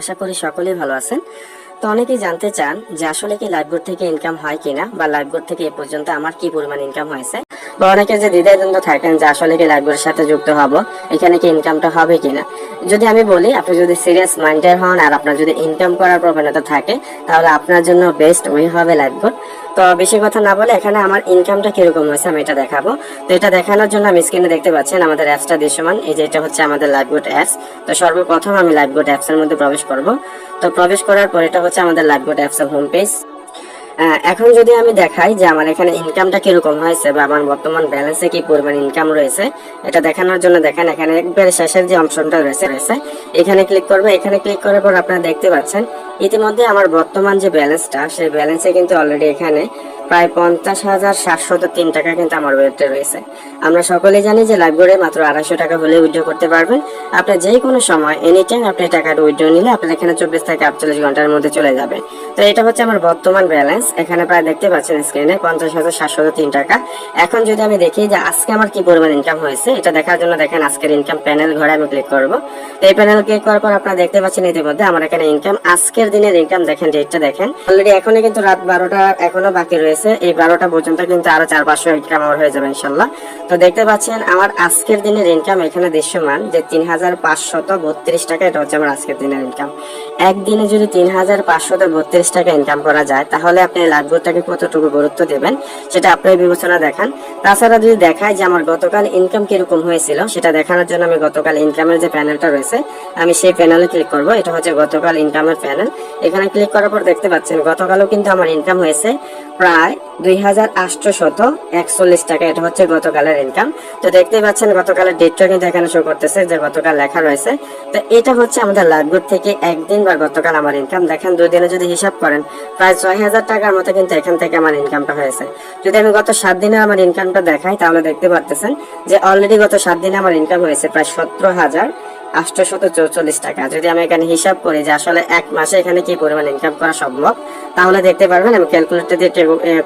আশা করি সকলেই ভালো আছেন। তো অনেকেই জানতে চান যে আসলে কি লাইফবোর্ড থেকে ইনকাম হয় কিনা বা লাইফবোর্ড থেকে এ পর্যন্ত আমার কি পরিমাণ ইনকাম হয়েছে। বা অনেকে যে দ্বিধায় দ্বন্দ্ব থাকেন যে আসলে কি লাইফবোর্ডের সাথে যুক্ত হব, এখানে কি ইনকামটা হবে কিনা। যদি আমি বলি, আপনি যদি সিরিয়াস মাইন্ডের হন আর আপনার যদি ইনকাম করার প্রবণতা থাকে, তাহলে আপনার জন্য বেস্ট ওয়ে হবে লাইফবোর্ড তো বেশি কথা না বলে এখানে আমার ইনকামটা কীরকম হয়েছে আমি এটা দেখাবো। তো এটা দেখানোর জন্য আমি স্ক্রিনে দেখতে পাচ্ছেন আমাদের অ্যাপসটা দৃশ্যমান। এই যে এটা হচ্ছে আমাদের লাইফবোর্ড অ্যাপস তো সর্বপ্রথম আমি লাইফবোর্ড অ্যাপস এর মধ্যে প্রবেশ করব। তো প্রবেশ করার পর এটা হচ্ছে আমাদের লাইফবোর্ড অ্যাপস এর হোম পেজ এখন যদি আমি দেখাই যে আমার এখানে ইনকামটা কীরকম হয়েছে বা আমার বর্তমান ব্যালেন্সে কি পরিমাণ ইনকাম রয়েছে, এটা দেখানোর জন্য দেখেন এখানে একবারে শেষের যে অপশনটা রয়েছে রয়েছে। এখানে ক্লিক করবে। এখানে ক্লিক করার পর আপনারা দেখতে পাচ্ছেন ইতিমধ্যে আমার বর্তমান যে ব্যালেন্সটা, সেই ব্যালেন্সে কিন্তু অলরেডি এখানে প্রায় পঞ্চাশ হাজার সাতশত তিন টাকা কিন্তু আমার ওয়েবটা রয়েছে। আমরা সকলেই জানি যে লাইব্রেরি মাত্র আড়াইশো টাকা হলে উইথড্র করতে পারবেন। আপনি যে কোনো সময় এনি টাইম আপনি টাকাটা উইথড্র নিলে আপনার এখানে চব্বিশ থেকে আটচল্লিশ ঘণ্টার মধ্যে চলে যাবে। তো এটা হচ্ছে আমার বর্তমান ব্যালেন্স এখানে প্রায় দেখতে পাচ্ছেন স্ক্রিনে পঞ্চাশ হাজার সাতশত তিন টাকা। এখন যদি আমি দেখি যে আজকে আমার কি পরিমাণ ইনকাম হয়েছে, এটা দেখার জন্য দেখেন আজকের ইনকাম প্যানেল ঘরে আমি ক্লিক করব। এই প্যানেল ক্লিক করার পর আপনারা দেখতে পাচ্ছেন ইতিমধ্যে আমার এখানে ইনকাম আজকের দিনের ইনকাম দেখেন ডেটটা দেখেন। অলরেডি এখনও কিন্তু রাত বারোটা এখনও বাকি রয়েছে। এই বারোটা পর্যন্ত কিন্তু আরও চার পাঁচশো ইনকাম আমার হয়ে যাবে, ইনশাল্লাহ। তো দেখতে পাচ্ছেন, আমার আজকের দিনের ইনকাম এখানে দৃশ্যমান যে তিন হাজার পাঁচশত বত্রিশ টাকা, এটা হচ্ছে আমার আজকের দিনের ইনকাম একদিনে যদি তিন হাজার পাঁচশত বত্রিশ টাকা ইনকাম করা যায়, তাহলে আপনি লাইফবোর্ডটাকে কতটুকু গুরুত্ব দেবেন, সেটা আপনার বিবেচনা দেখান। তাছাড়া যদি দেখায় যে আমার গতকাল ইনকাম কীরকম হয়েছিল, সেটা দেখানোর জন্য আমি গতকাল ইনকামের যে প্যানেলটা রয়েছে, আমি সেই প্যানেলে ক্লিক করব। এটা হচ্ছে গতকাল ইনকামের প্যানেল এখানে ক্লিক করার পর দেখতে পাচ্ছেন, গতকালও কিন্তু আমার ইনকাম হয়েছে প্রায় দুই হাজার আটশোশত একচল্লিশ টাকা। এটা হচ্ছে গতকালের ইনকাম তো দেখতে পাচ্ছেন, গতকালের ডেটটা কিন্তু এখানে শো করতেছে যে গতকাল লেখা রয়েছে। তো এটা হচ্ছে আমাদের লাইফগুড থেকে একদিন বা গতকাল আমার ইনকাম দেখেন, দুই দিনে যদি হিসাব করেন, প্রায় ছয় হাজার টাকার মতো কিন্তু এখান থেকে আমার ইনকামটা হয়েছে। যদি আমি গত সাত দিনে আমার ইনকামটা দেখাই, তাহলে দেখতে পারতেছেন যে অলরেডি গত সাত দিনে আমার ইনকাম হয়েছে প্রায় সতেরো হাজার আটশোশত চৌচল্লিশ টাকা। যদি আমি এখানে হিসাব করি যে আসলে এক মাসে এখানে কি পরিমাণ ইনকাম করা সম্ভব, তাহলে দেখতে পারবেন আমি ক্যালকুলেটর দিয়ে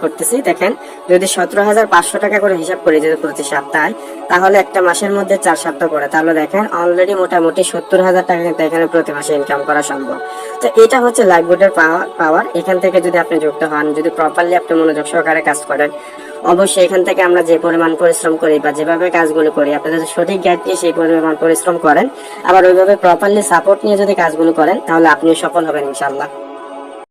করতেছি। দেখেন, যদি সতেরো হাজার পাঁচশো টাকা করে হিসাব করি যদি প্রতি সপ্তাহে, তাহলে একটা মাসের মধ্যে চার সপ্তাহ করে তাহলে দেখেন অলরেডি মোটামুটি সত্তর হাজার টাকা কিন্তু এখানে প্রতি মাসে ইনকাম করা সম্ভব। তো এটা হচ্ছে লাইফবোর্ডের পাওয়ার পাওয়ার এখান থেকে যদি আপনি যুক্ত হন, যদি প্রপারলি আপনি মনোযোগ সহকারে কাজ করেন অবশ্যই এখান থেকে আমরা যে পরিমাণ পরিশ্রম করি বা যেভাবে কাজগুলো করি, আপনারা যদি সঠিক গাইড নিয়ে সেই পরিমাণ পরিশ্রম করেন, আবার ওইভাবে প্রপারলি সাপোর্ট নিয়ে যদি কাজগুলো করেন, তাহলে আপনিও সফল হবেন ইনশাল্লাহ